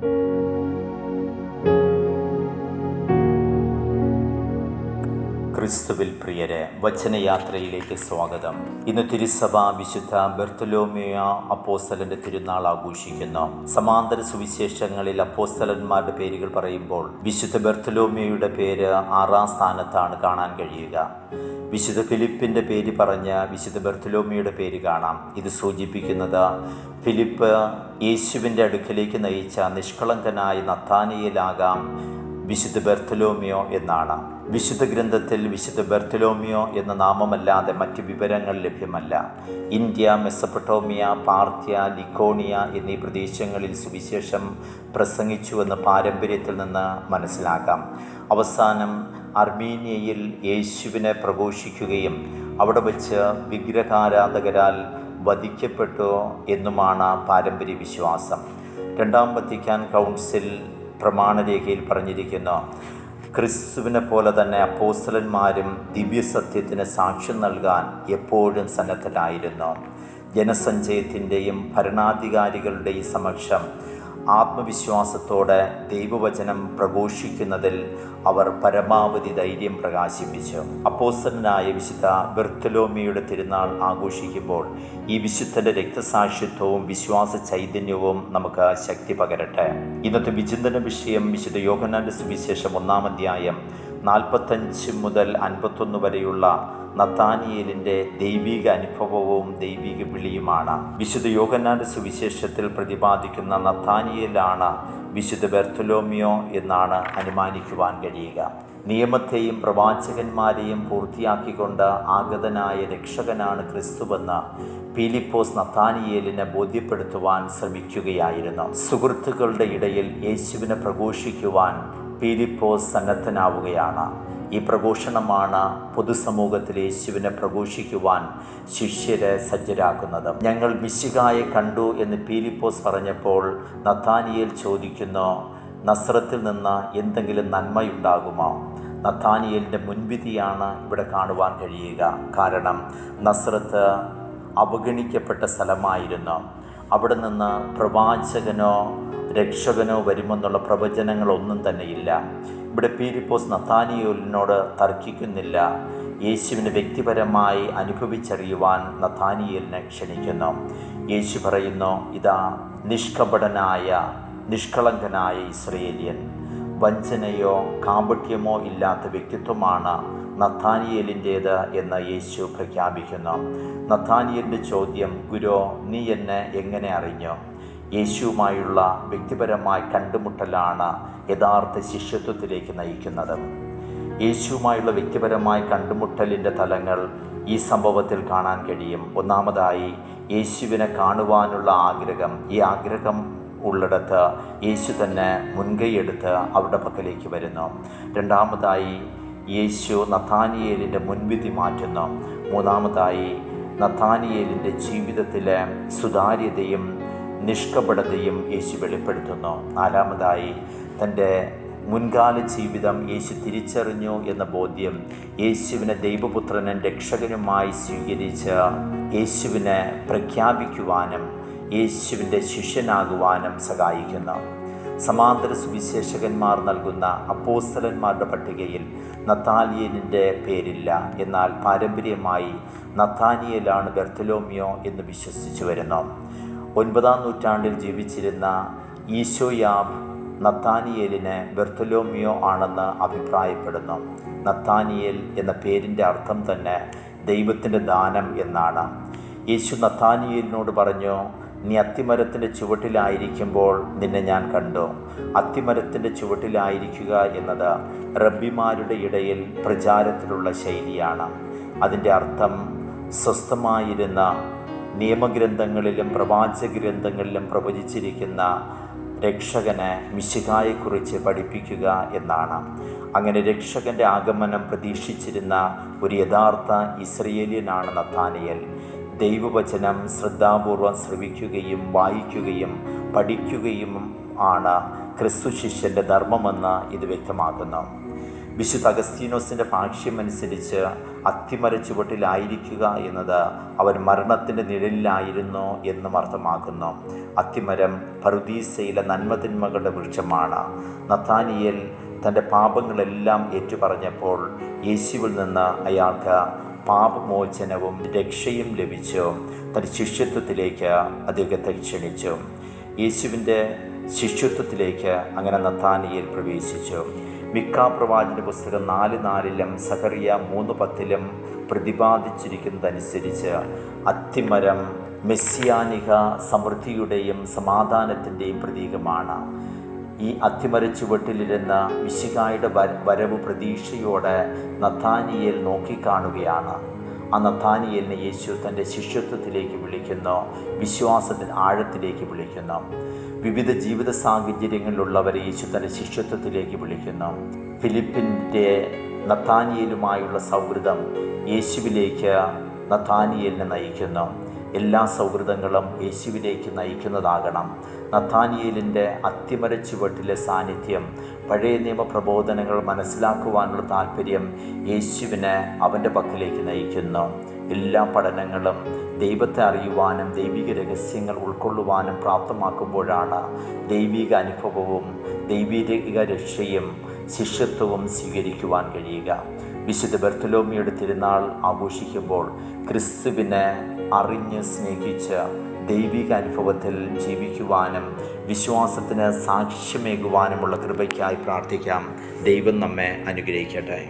Thank you. ക്രിസ്തുവിൽ പ്രിയരെ വചനയാത്രയിലേക്ക് സ്വാഗതം. ഇന്ന് തിരുസഭ വിശുദ്ധ ബെർത്തലോമിയ അപ്പോസ്തലന്റെ തിരുനാൾ ആഘോഷിക്കുന്നു. സമാന്തര സുവിശേഷങ്ങളിൽ അപ്പോസ്തലന്മാരുടെ പേരുകൾ പറയുമ്പോൾ വിശുദ്ധ ബെർത്തലോമിയയുടെ പേര് ആറാം സ്ഥാനത്താണ് കാണാൻ കഴിയുക. വിശുദ്ധ ഫിലിപ്പിന്റെ പേര് പറഞ്ഞ് വിശുദ്ധ ബെർത്തലോമിയുടെ പേര് കാണാം. ഇത് സൂചിപ്പിക്കുന്നത് ഫിലിപ്പ് യേശുവിന്റെ അടുക്കലേക്ക് നയിച്ച നിഷ്കളങ്കനായ നത്താനിയിലാകാം വിശുദ്ധ ബെർത്തലോമിയോ എന്നാണ്. വിശുദ്ധ ഗ്രന്ഥത്തിൽ വിശുദ്ധ ബെർത്തലോമിയോ എന്ന നാമമല്ലാതെ മറ്റ് വിവരങ്ങൾ ലഭ്യമല്ല. ഇന്ത്യ മെസ്സപ്പട്ടോമിയ പാർത്യ ലിക്കോണിയ എന്നീ പ്രദേശങ്ങളിൽ സുവിശേഷം പ്രസംഗിച്ചുവെന്ന് പാരമ്പര്യത്തിൽ നിന്ന് മനസ്സിലാക്കാം. അവസാനം അർമീനിയയിൽ യേശുവിനെ പ്രഘോഷിക്കുകയും അവിടെ വച്ച് വിഗ്രഹാരാധകരാൽ വധിക്കപ്പെട്ടു എന്നുമാണ് പാരമ്പര്യ വിശ്വാസം രണ്ടാം വത്തിക്കാൻ കൗൺസിൽ പ്രമാണരേഖയിൽ പറഞ്ഞിരിക്കുന്നു. ക്രിസ്തുവിനെ പോലെ തന്നെ അപ്പോസ്തലന്മാരും ദിവ്യസത്യത്തിന് സാക്ഷ്യം നൽകാൻ എപ്പോഴും സന്നദ്ധരായിരുന്നു. ജനസഞ്ചയത്തിന്റെയും ഭരണാധികാരികളുടെയും സമക്ഷം ആത്മവിശ്വാസത്തോടെ ദൈവവചനം പ്രഘോഷിക്കുന്നതിൽ അവർ പരമാവധി ധൈര്യം പ്രകാശിപ്പിച്ചു. അപ്പോസ്തലനായ വിശുദ്ധ ബെർത്തലോമിയുടെ തിരുനാൾ ആഘോഷിക്കുമ്പോൾ ഈ വിശുദ്ധന്റെ രക്തസാക്ഷിത്വവും വിശ്വാസ ചൈതന്യവും നമുക്ക് ശക്തി പകരട്ടെ. ഇന്നത്തെ വിചിന്തന വിഷയം വിശുദ്ധ യോഗനാന്റെ സുവിശേഷം ഒന്നാം അധ്യായം നാൽപ്പത്തഞ്ച് മുതൽ അൻപത്തൊന്ന് വരെയുള്ള നത്താനിയേലിന്റെ ദൈവിക അനുഭവവും ദൈവിക വിളിയുമാണ്. വിശുദ്ധ യോഗനാഥ സുവിശേഷത്തിൽ പ്രതിപാദിക്കുന്ന നത്താനിയേലാണ് വിശുദ്ധ ബെർത്തലോമിയോ എന്നാണ് അനുമാനിക്കുവാൻ കഴിയുക. നിയമത്തെയും പ്രവാചകന്മാരെയും പൂർത്തിയാക്കിക്കൊണ്ട് ആഗതനായ രക്ഷകനാണ് ക്രിസ്തുവെന്ന് പീലിപ്പോസ് നത്താനിയേലിനെ ബോധ്യപ്പെടുത്തുവാൻ ശ്രമിക്കുകയായിരുന്നു. സുഹൃത്തുക്കളുടെ ഇടയിൽ യേശുവിനെ പ്രഘോഷിക്കുവാൻ പീലിപ്പോസ് സന്നദ്ധനാവുകയാണ്. ഈ പ്രഘോഷണമാണ് പൊതുസമൂഹത്തിൽ യേശുവിനെ പ്രഘോഷിക്കുവാൻ ശിഷ്യരെ സജ്ജരാക്കുന്നത്. ഞങ്ങൾ മിശികായെ കണ്ടു എന്ന് പീലിപ്പോസ് പറഞ്ഞപ്പോൾ നത്താനിയേൽ ചോദിക്കുന്നു നസ്രത്തിൽ നിന്ന് എന്തെങ്കിലും നന്മയുണ്ടാകുമോ? നത്താനിയേലിന്റെ മുൻവിധിയാണ് ഇവിടെ കാണുവാൻ കഴിയുക. കാരണം നസ്രത്ത് അവഗണിക്കപ്പെട്ട സ്ഥലമായിരുന്നു. അവിടെ നിന്ന് പ്രവാചകനോ രക്ഷകനോ വരുമെന്നുള്ള പ്രവചനങ്ങളൊന്നും തന്നെയില്ല. ഇവിടെ പീരിപ്പോസ് നത്താനിയോലിനോട് തർക്കിക്കുന്നില്ല. യേശുവിന് വ്യക്തിപരമായി അനുഭവിച്ചറിയുവാൻ നത്താനിയലിനെ ക്ഷണിക്കുന്നു. യേശു പറയുന്നു ഇതാ നിഷ്കപടനായ നിഷ്കളങ്കനായ ഇസ്രയേലിയൻ. വഞ്ചനയോ കാപട്യമോ ഇല്ലാത്ത വ്യക്തിത്വമാണ് നത്താനിയലിന്റേത് എന്ന് യേശു പ്രഖ്യാപിക്കുന്നു. നത്താനിയലിന്റെ ചോദ്യം ഗുരു നീ എന്നെ എങ്ങനെ അറിഞ്ഞു? യേശുവുമായുള്ള വ്യക്തിപരമായ കണ്ടുമുട്ടലാണ് യഥാർത്ഥ ശിഷ്യത്വത്തിലേക്ക് നയിക്കുന്നത്. യേശുവുമായുള്ള വ്യക്തിപരമായ കണ്ടുമുട്ടലിന്റെ തലങ്ങൾ ഈ സംഭവത്തിൽ കാണാൻ കഴിയും. ഒന്നാമതായി യേശുവിനെ കാണുവാനുള്ള ആഗ്രഹം ഈ ആഗ്രഹം ഉള്ളിടത്ത് യേശു തന്നെ മുൻകൈയെടുത്ത് അവരുടെ പക്കലേക്ക് വരുന്നു. രണ്ടാമതായി യേശു നഥാനിയേലിന്റെ മുൻവിധി മാറ്റുന്നു. മൂന്നാമതായി നഥാനിയേലിന്റെ ജീവിതത്തിലെ സുതാര്യതയും നിഷ്കപടതയും യേശു വെളിപ്പെടുത്തുന്നു. നാലാമതായി തന്റെ മുൻകാല ജീവിതം യേശു തിരിച്ചറിഞ്ഞു എന്ന ബോധ്യം യേശുവിനെ ദൈവപുത്രനും രക്ഷകനുമായി സ്വീകരിച്ച് യേശുവിനെ പ്രഖ്യാപിക്കുവാനും യേശുവിന്റെ ശിഷ്യനാകുവാനും സഹായിക്കുന്നു. സമാന്തര സുവിശേഷകന്മാർ നൽകുന്ന അപ്പോസ്തലന്മാരുടെ പട്ടികയിൽ നത്താലിയലിന്റെ പേരില്ല. എന്നാൽ പാരമ്പര്യമായി നത്താനിയലാണ് ബെർത്തലോമിയോ എന്ന് വിശ്വസിച്ചു വരുന്നു. ഒൻപതാം നൂറ്റാണ്ടിൽ ജീവിച്ചിരുന്ന ഈശോയാബ് നത്താനിയേലിന് ബെർത്തലോമിയോ ആണെന്ന് അഭിപ്രായപ്പെടുന്നു. നത്താനിയേൽ എന്ന പേരിന്റെ അർത്ഥം തന്നെ ദൈവത്തിന്റെ ദാനം എന്നാണ്. യേശു നത്താനിയേലിനോട് പറഞ്ഞു നീ അത്തിമരത്തിന്റെ ചുവട്ടിലായിരിക്കുമ്പോൾ നിന്നെ ഞാൻ കണ്ടു. അത്തിമരത്തിന്റെ ചുവട്ടിലായിരിക്കുക എന്നത് റബ്ബിമാരുടെ ഇടയിൽ പ്രചാരത്തിലുള്ള ശൈലിയാണ്. അതിന്റെ അർത്ഥം സ്വസ്ഥമായിരുന്ന നിയമഗ്രന്ഥങ്ങളിലും പ്രവാച ഗ്രന്ഥങ്ങളിലും പ്രവചിച്ചിരിക്കുന്ന രക്ഷകനെ മിശികായെക്കുറിച്ച് പഠിപ്പിക്കുക എന്നാണ്. അങ്ങനെ രക്ഷകന്റെ ആഗമനം പ്രതീക്ഷിച്ചിരുന്ന ഒരു യഥാർത്ഥ ഇസ്രയേലിയനാണ് നത്താനിയൽ ദൈവവചനം ശ്രദ്ധാപൂർവം ശ്രവിക്കുകയും വായിക്കുകയും പഠിക്കുകയും ആണ് ക്രിസ്തു ശിഷ്യന്റെ ധർമ്മമെന്ന് ഇത് വ്യക്തമാക്കുന്നു. വിശുദ്ധ അഗസ്തീനോസിന്റെ ഭാഷ്യമനുസരിച്ച് അത്തിമര ചുവട്ടിലായിരിക്കുക എന്നത് അവൻ മരണത്തിന്റെ നിഴലിലായിരുന്നു എന്നും അർത്ഥമാക്കുന്നു. അത്തിമരം പറുദീസയിലെ നന്മതിന്മകളുടെ വൃക്ഷമാണ്. നത്താനിയൽ തന്റെ പാപങ്ങളെല്ലാം ഏറ്റുപറഞ്ഞപ്പോൾ യേശുവിൽ നിന്ന് അയാൾക്ക് പാപമോചനവും രക്ഷയും ലഭിച്ചു. തന്റെ ശിഷ്യത്വത്തിലേക്ക് അദ്ദേഹത്തെ ക്ഷണിച്ചു. യേശുവിന്റെ ശിഷ്യത്വത്തിലേക്ക് അങ്ങനെ നത്താനിയിൽ പ്രവേശിച്ചു. മിക്ക പ്രവാചന പുസ്തകം നാല് നാലിലും സഹറിയ മൂന്ന് പത്തിലും പ്രതിപാദിച്ചിരിക്കുന്നതനുസരിച്ച് അത്തിമരം മെസ്സിയാനിക സമൃദ്ധിയുടെയും സമാധാനത്തിന്റെയും പ്രതീകമാണ്. ഈ അത്തിമര ചുവട്ടിലിരുന്ന വിശികായുടെ വര- വരവ് പ്രതീക്ഷയോടെ നത്താനിയേൽ നോക്കിക്കാണുകയാണ്. ആ യേശു തന്റെ ശിഷ്യത്വത്തിലേക്ക് വിളിക്കുന്നു വിശ്വാസത്തിന്റെ ആഴത്തിലേക്ക് വിളിക്കുന്നു. വിവിധ ജീവിത സാഹചര്യങ്ങളിലുള്ളവരെ യേശു തന്റെ ശിഷ്യത്വത്തിലേക്ക് വിളിക്കുന്നു. ഫിലിപ്പിന്റെ നത്താനിയലുമായുള്ള സൗഹൃദം യേശുവിലേക്ക് നത്താനിയലിനെ നയിക്കുന്നു. എല്ലാ സൗഹൃദങ്ങളും യേശുവിലേക്ക് നയിക്കുന്നതാകണം. നത്താനിയലിന്റെ അത്തിമര ചുവട്ടിലെ സാന്നിധ്യം പഴയ നിയമ പ്രബോധനങ്ങൾ മനസ്സിലാക്കുവാനുള്ള താല്പര്യം യേശുവിനെ അവന്റെ പക്കലേക്ക് നയിക്കുന്നു. എല്ലാ പഠനങ്ങളും ദൈവത്തെ അറിയുവാനും ദൈവിക രഹസ്യങ്ങൾ ഉൾക്കൊള്ളുവാനും പ്രാപ്തമാക്കുമ്പോഴാണ് ദൈവിക അനുഭവവും ദൈവിക രക്ഷയും ശിഷ്യത്വവും സ്വീകരിക്കുവാൻ കഴിയുക. വിശുദ്ധ ബർത്തലോമിയുടെ തിരുനാൾ ആഘോഷിക്കുമ്പോൾ ക്രിസ്തുവിനെ അറിഞ്ഞ് സ്നേഹിച്ച് ദൈവിക അനുഭവത്തിൽ ജീവിക്കുവാനും വിശ്വാസത്തിന് സാക്ഷ്യമേകുവാനുമുള്ള കൃപയ്ക്കായി പ്രാർത്ഥിക്കാം. ദൈവം നമ്മെ അനുഗ്രഹിക്കട്ടെ.